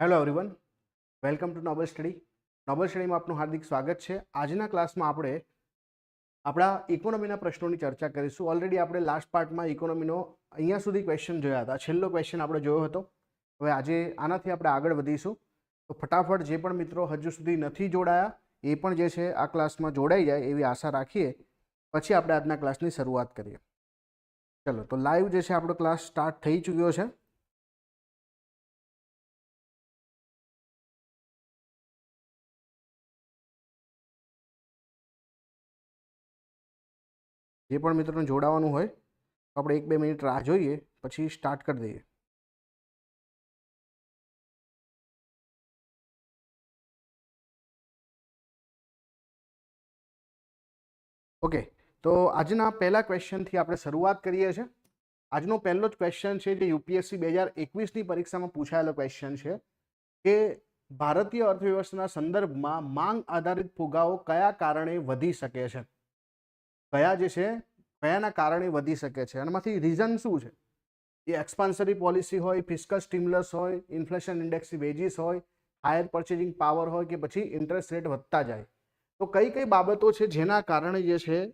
Hello everyone welcome to noble study noble સ્ટડીમાં આપનું હાર્દિક સ્વાગત છે. આજના ક્લાસમાં આપણે આપણા ઇકોનોમીના પ્રશ્નોની ચર્ચા કરીશું. ઓલરેડી આપણે લાસ્ટ પાર્ટમાં ઇકોનોમીનો અહીંયા સુધી ક્વેશ્ચન જોયા હતા. છેલ્લો ક્વેશ્ચન આપણે જોયો હતો. હવે આજે આનાથી આપણે આગળ વધીશું. તો ફટાફટ જે પણ મિત્રો હજુ સુધી નથી જોડાયા, એ પણ જે છે આ ક્લાસમાં જોડાઈ જાય એવી આશા રાખીએ. પછી આપણે આજના ક્લાસની શરૂઆત કરીએ. ચલો, તો લાઈવ જે છે આપણો ક્લાસ સ્ટાર્ટ થઈ ચૂક્યો છે. જે પણ મિત્રોને જોડાવાનું હોય આપણે એક બે મિનિટ રાહ જોઈએ, પછી સ્ટાર્ટ કરી દઈએ. ઓકે તો આજના પહેલા ક્વેશ્ચનથી આપણે શરૂઆત કરીએ છીએ. આજનો પહેલો જ ક્વેશ્ચન છે જે યુપીએસસી બે હજાર એકવીસની પરીક્ષામાં પૂછાયેલો ક્વેશ્ચન છે કે ભારતીય અર્થવ્યવસ્થાના સંદર્ભમાં માંગ આધારિત ફુગાવો કયા કારણે વધી શકે છે? કયા જે છે, કયાના કારણે વધી શકે છે? એમાંથી રીઝન શું છે? એ એક્સપાન્સરી પોલિસી હોય ફિસ્કલ સ્ટિમ્યુલસ હોય ઇન્ફ્લેશન ઇન્ડેક્સ વેજીસ હોય હાયર પરચેજિંગ પાવર હોય કે પછી ઇન્ટરેસ્ટ રેટ વધતા જાય. તો કઈ કઈ બાબતો છે જેના કારણે જે છે,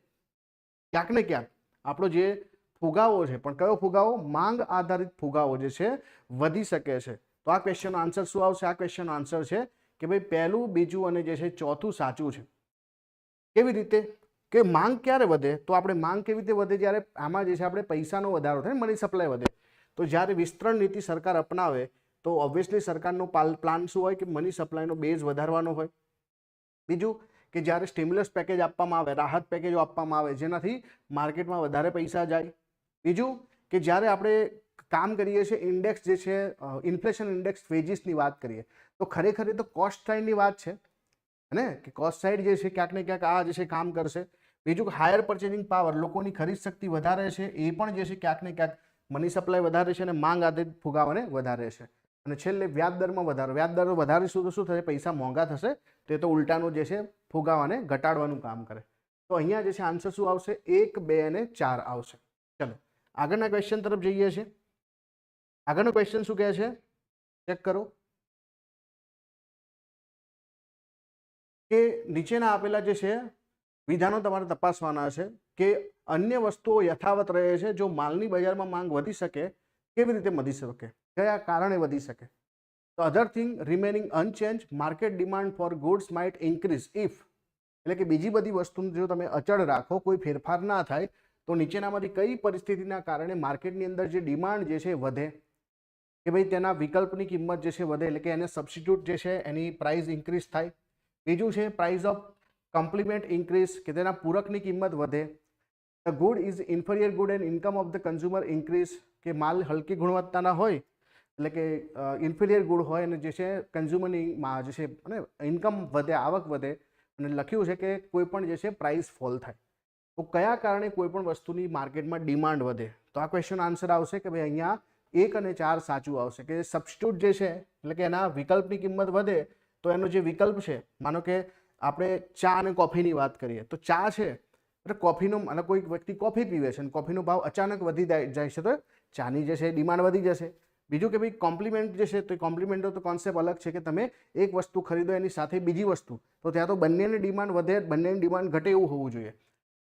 ક્યાંક ને ક્યાંક આપણો જે ફુગાવો છે, પણ કયો ફુગાવો? માંગ આધારિત ફુગાવો જે છે, વધી શકે છે. તો આ ક્વેશ્ચનનો આન્સર શું આવશે? આ ક્વેશ્ચનનો આન્સર છે કે ભાઈ પહેલું, બીજું અને જે છે ચોથું સાચું છે. કેવી રીતે? કે માંગ ક્યારે વધે? તો આપણે માંગ કેવી રીતે વધે? જ્યારે આમાં જે છે આપણે પૈસાનો વધારો થાય મની સપ્લાય વધે. તો જ્યારે વિસ્તરણ નીતિ સરકાર અપનાવે, તો ઓબ્વિયસલી સરકારનો પ્લાન શું હોય? કે મની સપ્લાયનો બેઝ વધારવાનો હોય. બીજું કે જ્યારે સ્ટિમ્યુલસ પેકેજ આપવામાં આવે, રાહત પેકેજો આપવામાં આવે, જેનાથી માર્કેટમાં વધારે પૈસા જાય. બીજું કે જ્યારે આપણે કામ કરીએ છીએ ઇન્ડેક્સ જે છે ઇન્ફ્લેશન ઇન્ડેક્સ વેજીસની વાત કરીએ, તો ખરેખર એ તો કોસ્ટ સાઇડની વાત છે. ને? કે કોસ્ટ સાઇડ જે છે, ક્યાંક ને ક્યાંક આ જે છે, કામ કરશે. બીજું હાયર પરચેઝિંગ પાવર લોકોની ખરીદ શક્તિ વધારે છે, એ પણ જે છે ક્યાંક ને ક્યાંક મની સપ્લાય વધારે છે અને માંગ આધારિત ફુગાવાને વધારે છે. અને છેલ્લે વ્યાજ દરમાં વધારો, વ્યાજ દર વધારીશું તો શું થશે? પૈસા મોંઘા થશે, તે તો ઉલટાનું જે છે ફુગાવાને ઘટાડવાનું કામ કરે. તો અહીંયા જે છે આન્સર શું આવશે? એક, બે અને ચાર આવશે. ચલો, આગળના ક્વેશ્ચન તરફ જઈએ છીએ. આગળનો ક્વેશ્ચન શું કહે છે? ચેક કરો. કે નીચેના આપેલા જે છે વિધાનો તમારે તપાસવાના છે કે અન્ય વસ્તુઓ યથાવત રહે છે જો માલની બજારમાં માંગ વધી શકે, કેવી રીતે વધી શકે? કયા કારણે વધી શકે? તો other thing remaining unchange market demand for goods might increase if એટલે કે બીજી બધી વસ્તુનું જો તમે અચળ રાખો, કોઈ ફેરફાર ના થાય, તો નીચેનામાંથી કઈ પરિસ્થિતિના કારણે માર્કેટની અંદર જે ડિમાન્ડ જે છે વધે? કે ભાઈ તેના વિકલ્પની કિંમત જે છે વધે, એટલે કે એને સબસ્ટિટ્યૂટ જે છે એની પ્રાઇસ ઇન્ક્રીઝ થાય. બીજું છે પ્રાઇસ ઓફ કમ્પ્લિમેન્ટ ઇન્ક્રીઝ કે તેના પૂરકની કિંમત વધે. The good is inferior good and income of the consumer increase કે માલ હલકી ગુણવત્તાના હોય, એટલે કે ઇન્ફિરિયર ગુડ હોય અને જે છે કન્ઝ્યુમરની જે છે, અને ઇન્કમ વધે, આવક વધે, અને લખ્યું છે કે કોઈ પણ જે છે પ્રાઇસ ફોલ થાય. તો કયા કારણે કોઈ પણ વસ્તુની માર્કેટમાં ડિમાન્ડ વધે? તો આ ક્વેશ્ચન આન્સર આવશે કે ભાઈ અહીંયા એક અને ચાર સાચું આવશે કે સબસ્ટિટ્યૂટ જે છે, એટલે કે એના વિકલ્પની કિંમત વધે, તો એનો જે વિકલ્પ છે, માનો કે આપણે ચા અને કોફીની વાત કરીએ, તો ચા છે, એટલે કોફીનો અને કોઈ વ્યક્તિ કોફી પીવે છે અને કોફીનો ભાવ અચાનક વધી જાય છે, તો ચાની જે છે ડિમાન્ડ વધી જશે. બીજું કે ભાઈ કોમ્પ્લિમેન્ટ જે છે, તો કોમ્પ્લિમેન્ટનો તો કોન્સેપ્ટ અલગ છે કે તમે એક વસ્તુ ખરીદો એની સાથે બીજી વસ્તુ, તો ત્યાં તો બંનેની ડિમાન્ડ વધે, બંનેની ડિમાન્ડ ઘટે એવું હોવું જોઈએ.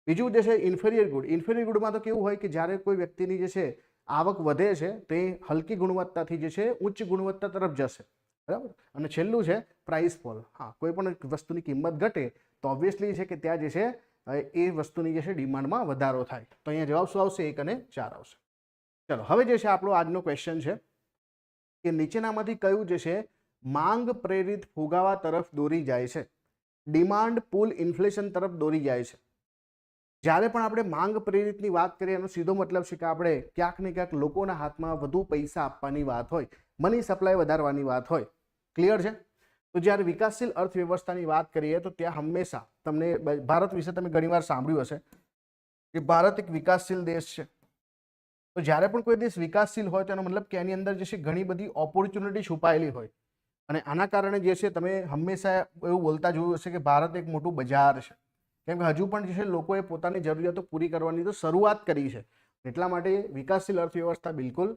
બીજું જે છે ઇન્ફેરિયર ગુડ ઇન્ફેરિયર ગુડમાં તો કેવું હોય કે જ્યારે કોઈ વ્યક્તિની જે છે આવક વધે છે, તે હલકી ગુણવત્તાથી જે છે ઉચ્ચ ગુણવત્તા તરફ જશે. બરાબર? અને છેલ્લું છે પ્રાઇસ ફોલ હા, કોઈ પણ વસ્તુની કિંમત ઘટે, તો ઓબ્વિયસલી છે કે ત્યાં જે છે એ વસ્તુની જે છે ડિમાન્ડમાં વધારો થાય. તો અહીંયા જવાબ શું આવશે? એક અને ચાર આવશે. ચલો, હવે જે છે, આપણો આજનો ક્વેશ્ચન છે, કે નીચેનામાંથી કયું જે છે, માંગ પ્રેરિત ફુગાવા તરફ દોરી જાય છે? ડિમાન્ડ પુલ ઇન્ફ્લેશન તરફ દોરી જાય છે. જ્યારે પણ આપણે માંગ પ્રેરિતની વાત કરીએ, એનો સીધો મતલબ છે કે આપણે ક્યાંક ને ક્યાંક લોકોના હાથમાં વધુ પૈસા આપવાની વાત હોય મની સપ્લાય વધારવાની વાત હોય. ક્લિયર છે? તો જ્યારે વિકાસશીલ અર્થવ્યવસ્થાની વાત કરીએ, તો ત્યાં હંમેશા તમને ભારત વિશે તમે ઘણીવાર સાંભળ્યું હશે કે ભારત એક વિકાસશીલ દેશ છે. તો જ્યારે પણ કોઈ દેશ વિકાસશીલ હોય, તો એનો મતલબ કે એની અંદર જે છે ઘણી બધી ઓપોર્ચ્યુનિટી છુપાયેલી હોય. અને આના કારણે જે છે, તમે હંમેશા એવું બોલતા જોયું હશે કે ભારત એક મોટું બજાર છે. કેમ કે હજુ પણ જે છે લોકોએ પોતાની જરૂરિયાતો પૂરી કરવાની તો શરૂઆત કરી છે. એટલા માટે વિકાસશીલ અર્થવ્યવસ્થા બિલકુલ.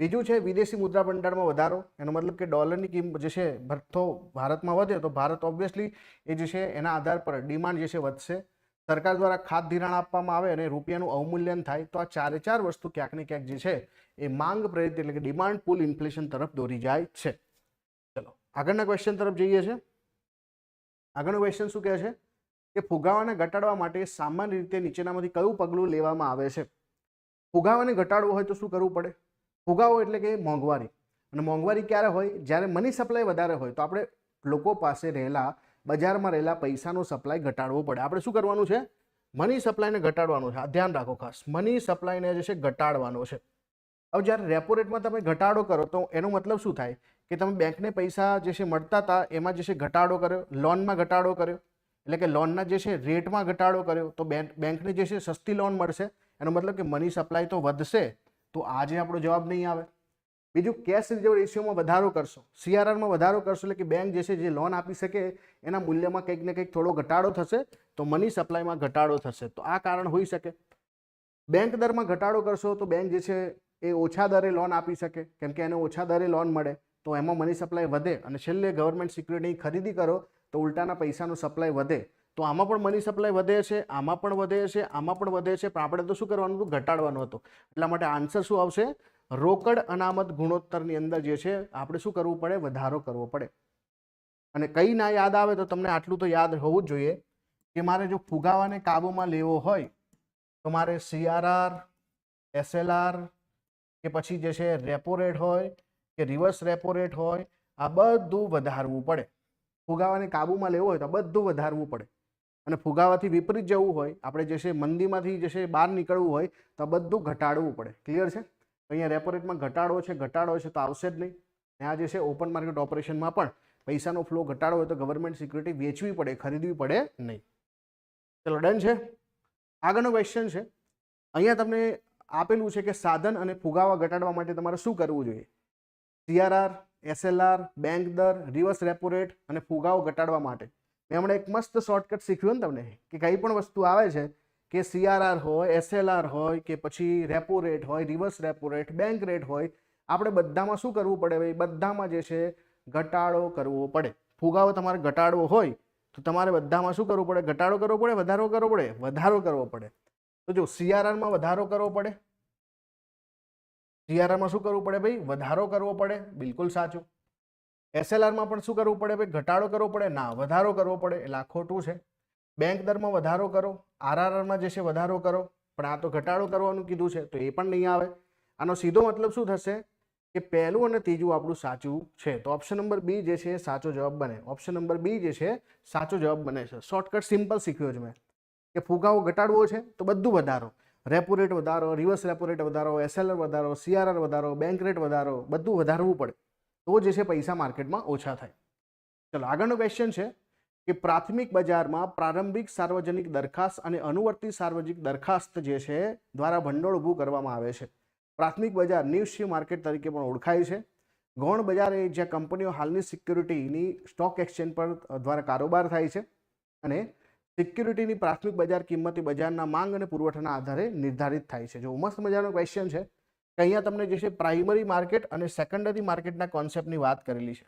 બીજું છે વિદેશી મુદ્રા ભંડારમાં વધારો. એનો મતલબ કે ડોલરની કિંમત જે છે ભથ્થો ભારતમાં વધે તો ભારત ઓબ્વિયસલી એ જે છે એના આધાર પર ડિમાન્ડ જે છે વધશે. સરકાર દ્વારા ખાત ધિરાણ આપવામાં આવે અને રૂપિયાનું અવમૂલ્યન થાય તો આ ચારે ચાર વસ્તુ ક્યાંક ને ક્યાંક જે છે એ માંગ પ્રેરિત એટલે કે ડિમાન્ડ પુલ ઇન્ફ્લેશન તરફ દોરી જાય છે. ચલો, આગળના ક્વેશ્ચન તરફ જઈએ છે. આગળનો ક્વેશ્ચન શું કહે છે? કે ફુગાવાને ઘટાડવા માટે સામાન્ય રીતે નીચેનામાંથી કયું પગલું લેવામાં આવે છે? ફુગાવાને ઘટાડવો હોય તો શું કરવું પડે? ફુગાવો એટલે કે મોંઘવારી. અને મોંઘવારી ક્યારે હોય? જ્યારે મની સપ્લાય વધારે હોય, તો આપણે લોકો પાસે રહેલા, બજારમાં રહેલા પૈસાનો સપ્લાય ઘટાડવો પડે. આપણે શું કરવાનું છે? મની સપ્લાયને ઘટાડવાનું છે. ધ્યાન રાખો ખાસ. મની સપ્લાયને જે છે, ઘટાડવાનો છે. હવે જ્યારે રેપો રેટમાં તમે ઘટાડો કરો, તો એનો મતલબ શું થાય? કે તમે બેંકને પૈસા જે છે, મળતા હતા, એમાં જે છે, ઘટાડો કર્યો. લોનમાં ઘટાડો કર્યો. એટલે કે લોનના જે છે રેટમાં ઘટાડો કર્યો, તો બેંક, બેંકને જે છે, સસ્તી લોન મળશે. એનો મતલબ કે મની સપ્લાય તો વધશે, તો આજે આપણો જવાબ નહીં આવે. બીજું કેશ રિઝર્વ રેશિયોમાં વધારો કરશો સીઆરઆરમાં વધારો કરશો, એટલે કે બેંક જે છે, જે લોન આપી શકે, એના મૂલ્યમાં કંઈક ને કંઈક થોડો ઘટાડો થશે, તો મની સપ્લાયમાં ઘટાડો થશે. તો આ કારણ હોઈ શકે. બેંક દરમાં ઘટાડો કરશો, તો બેંક જે છે, એ ઓછા દરે લોન આપી શકે. કેમ કે એને ઓછા દરે લોન મળે, તો એમાં મની સપ્લાય વધે. અને છેલ્લે ગવર્મેન્ટ સિક્યુરિટીની ખરીદી કરો તો ઉલટાના પૈસાનો સપ્લાય વધે. તો આમાં પણ મની સપ્લાય વધે છે, આમાં પણ વધે છે, આમાં પણ વધે છે. પણ આપણે તો શું કરવાનું હતું? ઘટાડવાનું હતું. એટલા માટે આન્સર શું આવશે? રોકડ અનામત ગુણોત્તરની અંદર જે છે, આપણે શું કરવું પડે? વધારો કરવો પડે. અને કઈ ના યાદ આવે તો તમને આટલું તો યાદ હોવું જ જોઈએ કે મારે જો ફુગાવાને કાબૂમાં લેવો હોય, તો મારે સીઆરઆર એસએલઆર કે પછી જે છે રેપો રેટ હોય કે રિવર્સ રેપો રેટ હોય, આ બધું વધારવું પડે. ફુગાવાને કાબૂમાં લેવો હોય તો બધું વધારવું પડે. અને ફુગાવાથી વિપરીત જવું હોય, આપણે જે છે મંદીમાંથી જે છે બહાર નીકળવું હોય, તો બધું ઘટાડવું પડે. ક્લિયર છે? અહીંયા રેપો રેટમાં ઘટાડો છે ઘટાડો છે તો આવશે જ નહીં. અને આ જે છે ઓપન માર્કેટ ઓપરેશનમાં પણ પૈસાનો ફ્લો ઘટાડો હોય તો ગવર્મેન્ટ સિક્યુરિટી વેચવી પડે, ખરીદવી પડે નહીં. ચલો, ડન છે? આગળનો ક્વેશ્ચન છે. અહીંયા તમને આપેલું છે કે સાધન અને ફુગાવા ઘટાડવા માટે તમારે શું કરવું જોઈએ? સીઆરઆર એસએલઆર બેંક દર રિવર્સ રેપો રેટ અને ફુગાઓ ઘટાડવા માટે. મેં હમણાં એક મસ્ત શોર્ટકટ શીખ્યું ને તમને, કે કંઈ પણ વસ્તુ આવે છે, કે સીઆરઆર હોય એસએલઆર હોય, કે પછી રેપો રેટ હોય reverse repo rate bank rate હોય, આપણે બધામાં શું કરવું પડે ભાઈ? બધામાં જે છે, ઘટાડો કરવો પડે. ફુગાવો તમારે ઘટાડવો હોય, તો તમારે બધામાં શું કરવું પડે? ઘટાડો કરવો પડે, વધારો કરવો પડે? વધારો કરવો પડે. તો જો સીઆરઆરમાં વધારો કરવો પડે સીઆરઆરમાં શું કરવું પડે ભાઈ? વધારો કરવો પડે. બિલકુલ સાચું. એસએલઆરમાં પણ શું કરવું પડે ભાઈ? ઘટાડો કરવો પડે. ના, વધારો કરવો પડે. એટલે આ ખોટું છે. બેંક દરમાં વધારો કરો. આરઆરઆરમાં જે છે વધારો કરો. પણ આ તો ઘટાડો કરવાનું કીધું છે, તો એ પણ નહીં આવે. આનો સીધો મતલબ શું થશે કે પહેલું અને ત્રીજું આપણું સાચું છે. તો ઓપ્શન નંબર બી જે છે સાચો જવાબ બને. ઓપ્શન નંબર બી જે છે સાચો જવાબ બને છે. શોર્ટકટ સિમ્પલ શીખ્યો છે મેં. કે ફુગાવો ઘટાડવો છે, તો બધું વધારો. રેપો રેટ વધારો રિવર્સ રેપો રેટ વધારો એસએલઆર વધારો સીઆરઆર વધારો બેંક રેટ વધારો, બધું વધારવું પડે. તો જે છે પૈસા માર્કેટમાં ઓછા થાય. ચલો, આગળનો ક્વેશ્ચન છે કે પ્રાથમિક બજારમાં પ્રારંભિક સાર્વજનિક દરખાસ્ત અને અનુવર્તી સાર્વજનિક દરખાસ્ત જે છે દ્વારા ભંડોળ ઊભું કરવામાં આવે છે. પ્રાથમિક બજાર નિશ્ચય માર્કેટ તરીકે પણ ઓળખાય છે. ગૌણ બજાર એ જ્યાં કંપનીઓ હાલની સિક્યુરિટીની સ્ટોક એક્સચેન્જ પર દ્વારા કારોબાર થાય છે અને સિક્યુરિટીની પ્રાથમિક બજાર કિંમત એ બજારના માંગ અને પુરવઠાના આધારે નિર્ધારિત થાય છે. જો મસ્ત મજાનો ક્વેશ્ચન છે, કે અહીંયા તમને જે છે પ્રાઇમરી માર્કેટ અને સેકન્ડરી માર્કેટના કોન્સેપ્ટની વાત કરેલી છે.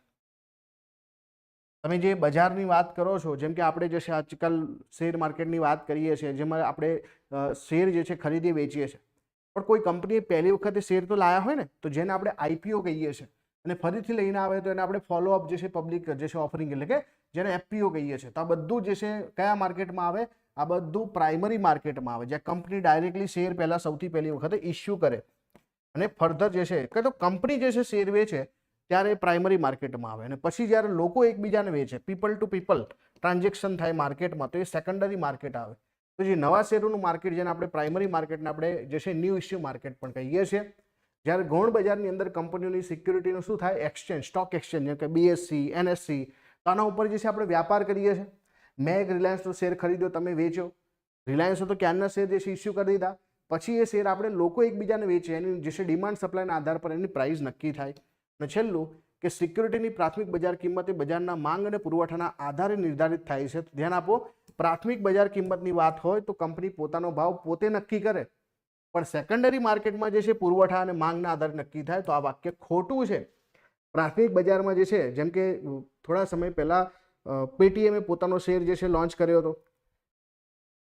તમે જે બજારની વાત કરો છો, જેમ કે આપણે જે છે આજકાલ શેર માર્કેટની વાત કરીએ છીએ, જેમાં આપણે શેર જે છે ખરીદી વેચીએ છીએ. પણ કોઈ કંપનીએ પહેલી વખતે શેર તો લાયા હોય ને, તો જેને આપણે આઈપીઓ કહીએ છીએ, અને ફરીથી લઈને આવે તો એને આપણે ફોલોઅપ જે છે પબ્લિક જે છે ઓફરિંગ એટલે કે જેને એફપીઓ કહીએ છીએ. તો આ બધું જે છે, કયા માર્કેટમાં આવે? આ બધું પ્રાઇમરી માર્કેટમાં આવે. જ્યાં કંપની ડાયરેક્ટલી શેર પહેલાં સૌથી પહેલી વખતે ઇસ્યુ કરે. અને ફર્ધર જે છે, કે તો કંપની જે છે શેર વેચે ત્યારે પ્રાઇમરી માર્કેટમાં આવે. અને પછી જ્યારે લોકો એકબીજાને વેચે પીપલ ટુ પીપલ ટ્રાન્ઝેક્શન થાય માર્કેટમાં, તો એ સેકન્ડરી માર્કેટ આવે. તો જે નવા શેરોનું માર્કેટ જેને આપણે પ્રાઇમરી માર્કેટને આપણે જે છે ન્યૂ ઇસ્યુ માર્કેટ પણ કહીએ છીએ, જ્યારે ગૌણ બજારની અંદર કંપનીઓની સિક્યુરિટીનું શું થાય? એક્સચેન્જ સ્ટોક એક્સચેન્જ જેમ કે બીએસસી એનએસસી તો આના ઉપર જે છે આપણે વ્યાપાર કરીએ છીએ. મેં એક રિલાયન્સનો શેર ખરીદ્યો, તમે વેચ્યો. રિલાયન્સનો તો ક્યારના શેર જે છે ઇસ્યુ કરી દીધા. પછી એ શેર આપણે લોકો એકબીજાને વેચે, એની જે છે ડિમાન્ડ સપ્લાયના આધાર પર એની પ્રાઇસ નક્કી થાય. અને છેલ્લું કે સિક્યુરિટીની પ્રાથમિક બજાર કિંમત એ બજારના માંગ અને પુરવઠાના આધારે નિર્ધારિત થાય છે. ધ્યાન આપો, પ્રાથમિક બજાર કિંમતની વાત હોય તો કંપની પોતાનો ભાવ પોતે નક્કી કરે. પણ સેકન્ડરી માર્કેટમાં જે છે પુરવઠા અને માંગના આધારે નક્કી થાય તો આ વાક્ય ખોટું છે. પ્રાથમિક બજારમાં જે છે, જેમ કે થોડા સમય પહેલાં પેટીએમે પોતાનો શેર જે છે લોન્ચ કર્યો હતો.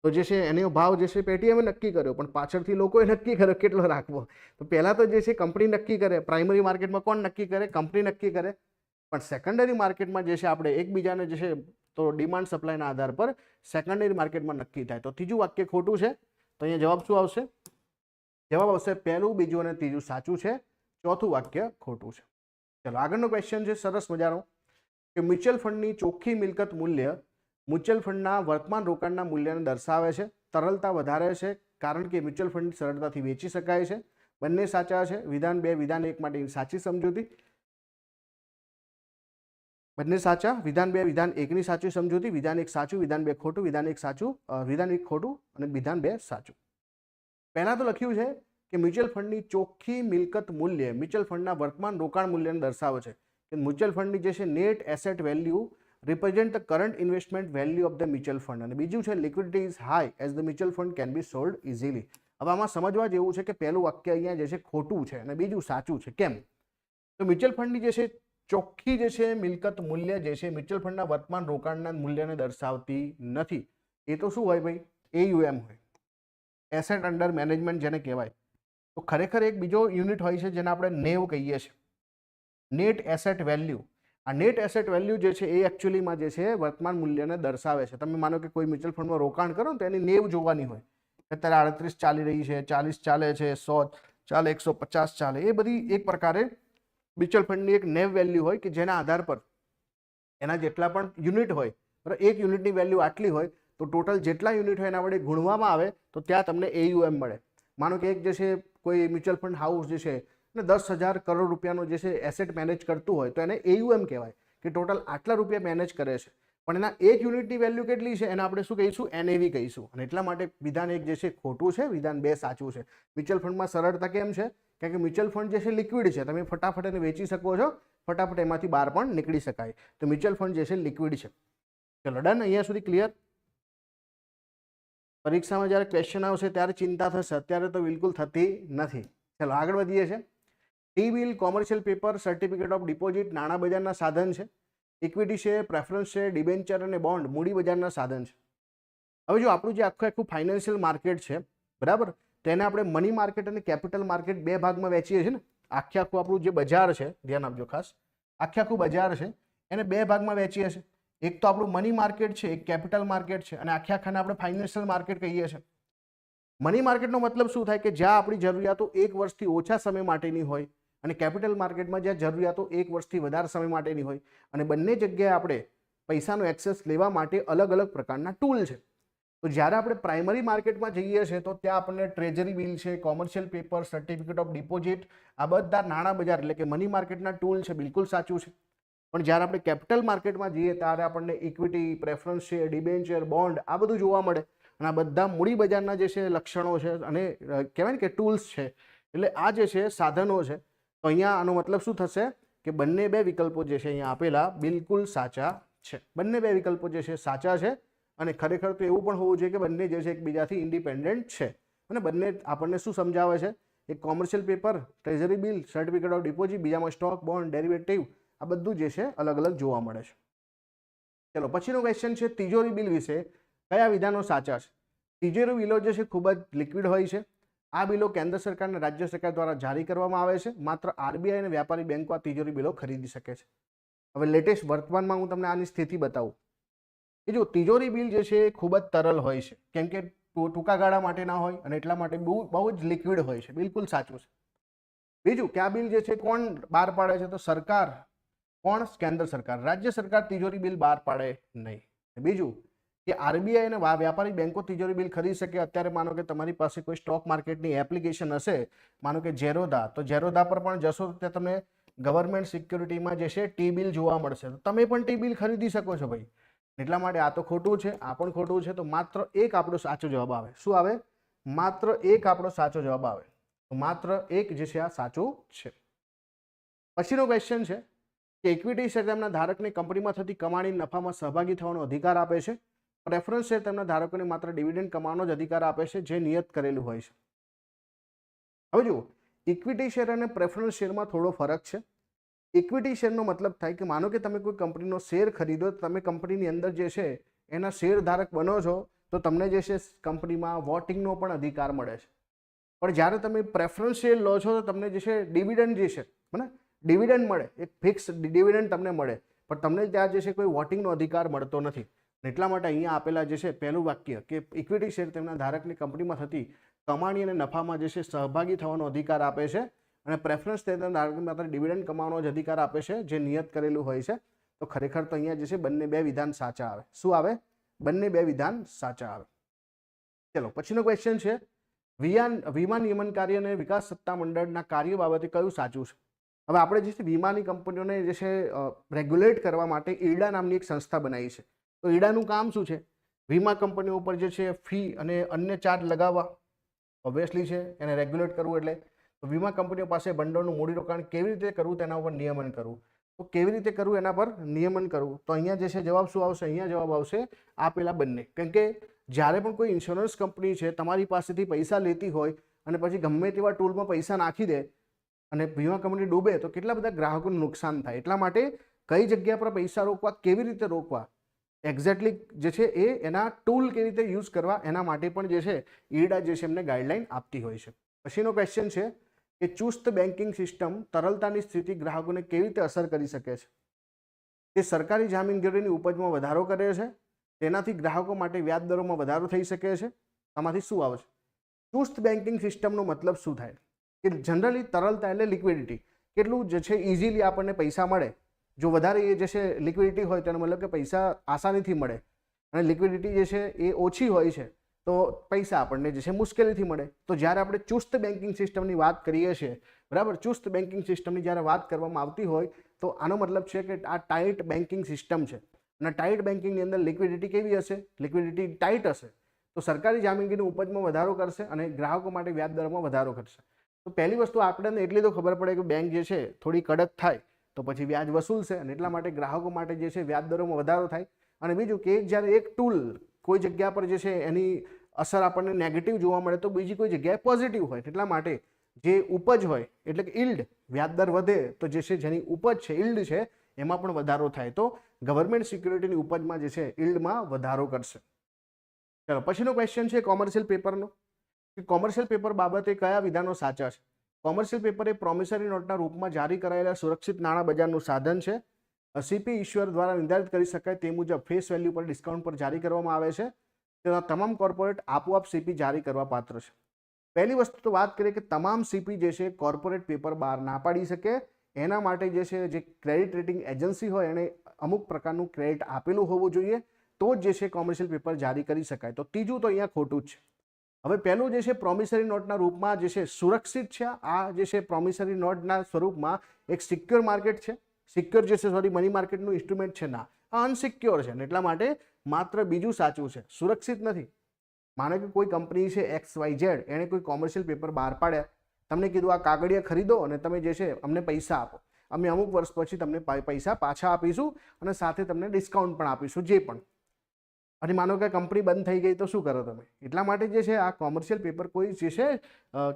તો જે છે, એનો ભાવ જે છે પેટીએમે નક્કી કર્યો, પણ પાછળથી લોકોએ નક્કી કર્યો કેટલો રાખવો. તો પહેલાં તો જે છે કંપની નક્કી કરે પ્રાઇમરી માર્કેટમાં કોણ નક્કી કરે? કંપની નક્કી કરે. પણ સેકન્ડરી માર્કેટમાં જે છે, આપણે એકબીજાને જે છે, તો ડિમાન્ડ સપ્લાયના આધાર પર સેકન્ડરી માર્કેટમાં નક્કી થાય. તો ત્રીજું વાક્ય ખોટું છે. તો અહીંયા જવાબ શું આવશે? જવાબ આવશે પહેલું, બીજું અને ત્રીજું સાચું છે. ચોથું વાક્ય ખોટું છે. ચલો, આગળનો ક્વેશ્ચન છે, સરસ મજાનો. કે મ્યુચ્યુઅલ ફંડની ચોખ્ખી મિલકત મૂલ્ય મ્યુચ્યુઅલ ફંડના વર્તમાન રોકાણના મૂલ્યને દર્શાવે છે, તરલતા વધારે છે, કારણ કે મ્યુચ્યુઅલ ફંડ સરળતાથી વેચી શકાય છે. બંને સાચા છે, વિધાન બે, વિધાન એક માટે સાચી સમજૂતી. બંને સાચા, વિધાન બે, વિધાન એકની સાચી સમજૂતી, વિધાન એક સાચું, વિધાન બે ખોટું, વિધાન એક સાચું વિધાન એક ખોટું અને વિધાન બે સાચું. પહેલાં તો લખ્યું છે કે મ્યુચ્યુઅલ ફંડની ચોખ્ખી મિલકત મૂલ્ય મ્યુચ્યુઅલ ફંડના વર્તમાન રોકાણ મૂલ્યને દર્શાવે છે. કે મ્યુચ્યુઅલ ફંડની જે છે net asset value represent the current investment value of the mutual fund અને બીજું છે liquidity is high as the mutual fund can be sold easily. હવે આમાં સમજવા જેવું છે કે પહેલું વાક્ય અહીંયા જે છે ખોટું છે અને બીજું સાચું છે. કેમ? તો મ્યુચ્યુઅલ ફંડની જે છે ચોખ્ખી જે છે મિલકત મૂલ્ય જે છે મ્યુચ્યુઅલ ફંડના વર્તમાન રોકાણના મૂલ્યને દર્શાવતી નથી. એ તો શું હોય ભાઈ? એયુએમ હોય. એસેટ અંડર મેનેજમેન્ટ જેને કહેવાય. તો ખરેખર એક બીજો યુનિટ હોય છે જેને આપણે નેવ કહીએ છીએ. Net asset value. આ નેટ એસેટ વેલ્યુ જે છે એ એકચ્યુઅલીમાં જે છે વર્તમાન મૂલ્યને દર્શાવે છે. તમે માનો કે કોઈ મ્યુચ્યુઅલ ફંડમાં રોકાણ કરો ને તો એની નેવ જોવાની હોય. અત્યારે આડત્રીસ ચાલી રહી છે, ચાલીસ ચાલે છે, સો ચાલે, એકસો પચાસ ચાલે. એ બધી એક પ્રકારે મ્યુચ્યુઅલ ફંડની એક નેવ વેલ્યુ હોય કે જેના આધાર પર એના જેટલા પણ યુનિટ હોય, બરાબર, એક યુનિટની વેલ્યુ આટલી હોય, તો ટોટલ જેટલા યુનિટ હોય એના વડે ગુણવામાં આવે તો ત્યાં તમને એયુએમ મળે. માનો કે એક જે છે કોઈ મ્યુચ્યુઅલ ફંડ હાઉસ જે છે ને દસ હજાર કરોડ રૂપિયાનો જે છે એસેટ મેનેજ કરતું હોય, તો એને એયુએમ કહેવાય, કે ટોટલ આટલા રૂપિયા મેનેજ કરે છે. પણ એના એક યુનિટની વેલ્યુ કેટલી છે, એને આપણે શું કહીશું? એનએવી કહીશું. અને એટલા માટે વિધાન એક જે છે ખોટું છે, વિધાન બે સાચું છે. મ્યુચ્યુઅલ ફંડમાં સરળતા કેમ છે? કારણ કે મ્યુચ્યુઅલ ફંડ જે છે લિક્વિડ છે, તમે ફટાફટ એને વેચી શકો છો, ફટાફટ એમાંથી બહાર પણ નીકળી શકાય. તો મ્યુચ્યુઅલ ફંડ જે છે લિક્વિડ છે. ચલો ડન અહીંયા સુધી ક્લિયર પરીક્ષામાં જ્યારે ક્વેશ્ચન આવશે, ત્યારે ચિંતા થશે. અત્યારે તો બિલકુલ થતી નથી. ચાલો, આગળ વધીએ છીએ. T bill commercial paper certificate of deposit નાણાં બજારના સાધન છે. ઇક્વિટી છે પ્રેફરન્સ છે ડિબેન્ચર અને બોન્ડ મૂડી બજારના સાધન છે. હવે જો આપણું જે આખું આખું ફાઇનાન્શિયલ માર્કેટ છે, બરાબર? તેને આપણે મની માર્કેટ અને કેપિટલ માર્કેટ બે ભાગમાં વેચીએ છીએ ને. આખે આખું આપણું જે બજાર છે, ધ્યાન આપજો ખાસ. આખે આખું બજાર છે, એને બે ભાગમાં વેચીએ છીએ. એક તો આપણું મની માર્કેટ છે, એક કેપિટલ માર્કેટ છે અને આખે આખાને આપણે ફાઇનાન્શિયલ માર્કેટ કહીએ છીએ. મની માર્કેટનો મતલબ શું થાય કે જ્યાં આપણી જરૂરિયાતો એક વર્ષથી ઓછા સમય માટેની હોય અને કેપિટલ માર્કેટમાં જ્યાં જરૂરિયાતો એક વર્ષથી વધારે સમય માટેની હોય અને બંને જગ્યાએ આપણે પૈસાનો એક્સેસ લેવા માટે અલગ અલગ પ્રકારના ટૂલ છે. તો જ્યારે આપણે પ્રાઇમરી માર્કેટમાં જઈએ છીએ તો ત્યાં આપણને ટ્રેઝરી બિલ છે commercial paper certificate of deposit આ બધા નાણાં બજાર એટલે કે મની માર્કેટના ટૂલ છે, બિલકુલ સાચું છે. પણ જ્યારે આપણે કેપિટલ માર્કેટમાં જઈએ ત્યારે આપણને ઇક્વિટી પ્રેફરન્સ છે ડિબેન્ચર બોન્ડ આ બધું જોવા મળે. અને આ બધા મૂડી બજારના જે છે લક્ષણો છે અને કહેવાય ને કે ટૂલ્સ છે, એટલે આ જે છે સાધનો છે, તો અહીંયા આનો મતલબ શું થશે કે બંને બે વિકલ્પો જે છે અહીંયા આપેલા બિલકુલ સાચા છે. બંને બે વિકલ્પો જે છે સાચા છે અને ખરેખર તો એવું પણ હોવું જોઈએ કે બંને જે છે એકબીજાથી ઇન્ડિપેન્ડન્ટ છે. અને બંને આપણને શું સમજાવે છે? એક commercial paper treasury bill certificate of deposit બીજામાં સ્ટોક બોન્ડ ડેરિવેટિવ આ બધું જે છે અલગ અલગ જોવા મળે છે. ચલો, પછીનો ક્વેશ્ચન છે તિજોરી બિલ વિશે. કયા વિધાનો સાચા છે? તિજોરી બિલો જે છે ખૂબ જ લિક્વિડ હોય છે. આ બિલો કેન્દ્ર સરકાર અને રાજ્ય સરકાર દ્વારા જારી કરવામાં આવે છે. માત્ર આરબીઆઈ અને વ્યાપારી બેંકો આ તિજોરી બિલો ખરીદી શકે છે. હવે લેટેસ્ટ વર્તમાનમાં હું તમને આની સ્થિતિ બતાવું. કે જો તિજોરી બિલ જે છે એ ખૂબ જ તરલ હોય છે. કેમ કે ટૂંકા ગાળા માટે ના હોય અને એટલા માટે બહુ બહુ જ લિક્વિડ હોય છે. બિલકુલ સાચું છે. બીજું, કે આ બિલ જે છે કોણ બહાર પાડે છે? તો સરકાર કોણ કેન્દ્ર સરકાર? રાજ્ય સરકાર તિજોરી બિલ બહાર પાડે નહીં. બીજું, કે આરબીઆઈ અને વ્યાપારી બેંકો તિજોરી બિલ ખરીદી શકે, અત્યારે માનો કે તમારી પાસે કોઈ સ્ટોક માર્કેટની એપ્લિકેશન હશે, માનો કે ઝેરોધા તો ઝેરોદા પર પણ જશો ત્યાં તમને ગવર્મેન્ટ સિક્યુરિટીમાં જે છે ટી બિલ જોવા મળશે. તો તમે પણ ટી બિલ ખરીદી શકો છો ભાઈ. એટલા માટે આ તો ખોટું છે, આ પણ ખોટું છે, તો માત્ર એક આપણો સાચો જવાબ આવે. શું આવે? માત્ર એક આપણો સાચો જવાબ આવે. તો માત્ર એક જે છે આ સાચું છે. પછીનો ક્વેશ્ચન છે કે ઇક્વિટી શેર તેમના ધારકને કંપનીમાં થતી કમાણી નફામાં સહભાગી થવાનો અધિકાર આપે છે. પ્રેફરન્સ શેર તેમના ધારકોને માત્ર ડિવિડન્ડ કમાવાનો જ અધિકાર આપે છે, જે નિયત કરેલું હોય છે. હવે જુઓ ઇક્વિટી શેર અને પ્રેફરન્સ શેરમાં થોડો ફરક છે. ઇક્વિટી શેરનો મતલબ થાય કે માનો કે તમે કોઈ કંપનીનો શેર ખરીદો, તમે કંપનીની અંદર જે છે, એના શેર ધારક બનો છો, તો તમને જે છે, કંપનીમાં વોટિંગનો પણ અધિકાર મળે છે. પણ જ્યારે તમે પ્રેફરન્સ શેર લો છો, તો તમને જે છે ડિવિડન્ડ જે છે બને ડિવિડન્ડ મળે, એક ફિક્સ ડિવિડન્ડ તમને મળે, પણ તમને ત્યાં જે છે કોઈ વોટિંગનો અધિકાર મળતો નથી. એટલા માટે અહીંયા આપેલા જે છે પહેલું વાક્ય કે ઇક્વિટી શેર તેમના ધારકની કંપનીમાં થતી કમાણી અને નફામાં જે છે સહભાગી થવાનો અધિકાર આપે છે અને પ્રેફરન્સ તેના ધારકને માત્ર ડિવિડન્ડ કમાવાનો જ અધિકાર આપે છે, જે નિયત કરેલું હોય છે. તો ખરેખર તો અહીંયા જે છે બંને બે વિધાન સાચા આવે. શું આવે? બંને બે વિધાન સાચા આવે. ચલો, પછીનો ક્વેશ્ચન છે. વિયાન વીમા નિયમનકારી અને વિકાસ સત્તા મંડળના કાર્ય બાબતે કયું સાચું છે? હવે આપણે જે છે વીમાની કંપનીઓને જે છે રેગ્યુલેટ કરવા માટે ઈડા નામની એક સંસ્થા બનાવી છે. તો ઈડાનું કામ શું છે? વીમા કંપનીઓ ઉપર જે છે ફી અને અન્ય ચાર્જ લગાવવા ઓબ્વિયસલી છે, એને રેગ્યુલેટ કરવું એટલે. તો વીમા કંપનીઓ પાસે ભંડોળનું મૂડીરોકાણ કેવી રીતે કરવું તેના ઉપર નિયમન કરવું. તો કેવી રીતે કરવું એના પર નિયમન કરવું. તો અહીંયા જે છે જવાબ શું આવશે? અહીંયા જવાબ આવશે આપેલા બંને. કેમ કે જ્યારે પણ કોઈ ઇન્સ્યોરન્સ કંપની છે, તમારી પાસેથી પૈસા લેતી હોય અને પછી ગમે તેવા ટૂલમાં પૈસા નાખી દે અને વીમા કંપની ડૂબે તો કેટલા બધા ગ્રાહકોને નુકસાન થાય? એટલા માટે કઈ જગ્યા પર પૈસા રોકવા, કેવી રીતે રોકવા? એક્ઝેક્ટલી જે છે એ એના ટૂલ કેવી રીતે યુઝ કરવા, એના માટે પણ જે છે ઈડા જે છે એમને ગાઈડલાઇન આપતી હોય છે. પછીનો ક્વેશ્ચન છે કે ચુસ્ત બેન્કિંગ સિસ્ટમ તરલતાની સ્થિતિ ગ્રાહકોને કેવી રીતે અસર કરી શકે છે? તે સરકારી જામીનગીરીની ઉપજમાં વધારો કરે છે, તેનાથી ગ્રાહકો માટે વ્યાજ દરોમાં વધારો થઈ શકે છે. આમાંથી શું આવશે ચુસ્ત બેન્કિંગ સિસ્ટમનો મતલબ શું થાય? કે જનરલી તરલતા એટલે લિક્વિડિટી કેટલું જે છે ઇઝીલી આપણને પૈસા મળે. જો વધારે એ જે છે લિક્વિડિટી હોય તેનો મતલબ કે પૈસા આસાનીથી મળે. અને લિક્વિડિટી જે છે એ ઓછી હોય છે, તો પૈસા આપણને જે છે મુશ્કેલીથી મળે. તો જ્યારે આપણે ચુસ્ત બેન્કિંગ સિસ્ટમની વાત કરીએ છીએ, બરાબર? ચુસ્ત બેન્કિંગ સિસ્ટમની જ્યારે વાત કરવામાં આવતી હોય, તો આનો મતલબ છે કે આ ટાઈટ બેન્કિંગ સિસ્ટમ છે. અને ટાઈટ બેન્કિંગની અંદર લિક્વિડિટી કેવી હશે? લિક્વિડિટી ટાઈટ હશે. તો સરકારી જામીનગીની ઉપજમાં વધારો કરશે અને ગ્રાહકો માટે વ્યાજ દરમાં વધારો કરશે. તો પહેલી વસ્તુ આપણને એટલી તો ખબર પડે કે બેંક જે છે થોડી કડક થાય, તો પછી વ્યાજ વસૂલશે અને એટલા માટે ગ્રાહકો માટે જે છે વ્યાજ દરોમાં વધારો થાય. અને બીજું કે જ્યારે એક ટૂલ કોઈ જગ્યા પર જે છે એની અસર આપણને નેગેટિવ જોવા મળે, તો બીજી કોઈ જગ્યાએ પોઝિટિવ હોય. એટલા માટે જે ઉપજ હોય, એટલે કે ઇલ્ડ વ્યાજદર વધે તો જે છે જેની ઉપજ છે ઇલ્ડ છે, એમાં પણ વધારો થાય. તો ગવર્મેન્ટ સિક્યુરિટીની ઉપજમાં જે છે ઇલ્ડમાં વધારો કરશે. ચલો, પછીનો ક્વેશ્ચન છે કોમર્શિયલ પેપરનો કે કોમર્શિયલ પેપર બાબતે કયા વિધાનો સાચા છે? કોમર્શિયલ પેપર એ પ્રોમિસરી નોટના રૂપમાં જારી કરાયેલા સુરક્ષિત નાણાં બજારનું સાધન છે. સીપી ઈશ્વર દ્વારા નિર્ધારિત કરી શકાય તે મુજબ ફેસ વેલ્યુ પર ડિસ્કાઉન્ટ પર જારી કરવામાં આવે છે. તેના તમામ કોર્પોરેટ આપોઆપ સીપી જારી કરવા પાત્ર છે. પહેલી વસ્તુ તો વાત કરીએ કે તમામ સીપી જે છે કોર્પોરેટ પેપર બહાર ના પાડી શકે. એના માટે જે છે જે ક્રેડિટ રેટિંગ એજન્સી હોય એણે અમુક પ્રકારનું ક્રેડિટ આપેલું હોવું જોઈએ. તો જ જે છે કોમર્શિયલ પેપર જારી કરી શકાય. તો ત્રીજું તો અહીંયા ખોટું જ છે. હવે પહેલું જે છે પ્રોમિસરી નોટના રૂપમાં જે છે, સુરક્ષિત છે. આ જે છે પ્રોમિસરી નોટના સ્વરૂપમાં એક સિક્યોર માર્કેટ છે. સિક્યોર જે છે સોરી મની માર્કેટનું ઇન્સ્ટ્રુમેન્ટ છે ના. આ અનસિક્યોર છે એટલા માટે માત્ર બીજું સાચું છે. સુરક્ષિત નથી. માનો કે કોઈ કંપની છે એક્સ વાય ઝેડ એણે કોઈ કોમર્શિયલ પેપર બહાર પાડ્યા. તમને કીધું આ કાગળિયા ખરીદો અને તમે જે છે, અમને પૈસા આપો. અમે અમુક વર્ષ પછી તમને પૈસા પાછા આપીશું અને સાથે તમને ડિસ્કાઉન્ટ પણ આપીશું, જે પણ. અને માનો કે કંપની બંધ થઈ ગઈ તો શું કરો તમે? એટલા માટે જે છે, આ કોમર્શિયલ પેપર કોઈ જે છે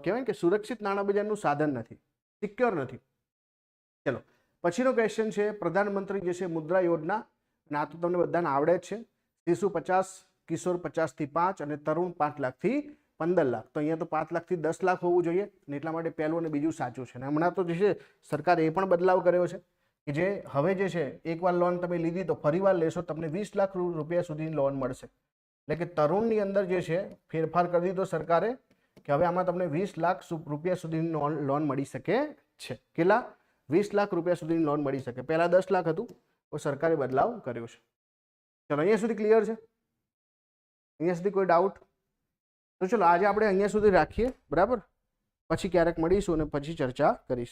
કહેવાય કે સુરક્ષિત નાણાં બજારનું સાધન નથી સિક્યોર નથી. ચલો, પછીનો ક્વેશ્ચન છે, પ્રધાનમંત્રી જે છે, મુદ્રા યોજના, અને આ તો તમને બધાને આવડે જ છે, શિશુ પચાસ, કિશોર પચાસથી પાંચ અને તરુણ પાંચ લાખથી પંદર લાખ. તો અહીંયા તો પાંચ લાખથી દસ લાખ હોવું જોઈએ અને એટલા માટે પહેલું અને બીજું સાચું છે. અને હમણાં તો જે છે, સરકારે એ પણ બદલાવ કર્યો છે. કે જે હવે જે છે, એકવાર લોન તમે લીધી તો ફરીવાર લેશો, તમને વીસ લાખ રૂપિયા સુધીની લોન મળશે. એટલે કે તરુણની અંદર જે છે, ફેરફાર કરી દીધો સરકારે કે હવે આમાં તમને વીસ લાખ રૂપિયા સુધીની લોન મળી શકે છે. કેટલા? વીસ લાખ રૂપિયા સુધીની લોન મળી શકે. પહેલાં દસ લાખ હતું તો સરકારે બદલાવ કર્યો છે. ચલો, અહીંયા સુધી ક્લિયર છે? અહીંયા સુધી કોઈ ડાઉટ તો ચલો, આજે આપણે અહીંયા સુધી રાખીએ, બરાબર? પછી ક્યારેક મળીશું અને પછી ચર્ચા કરીશું.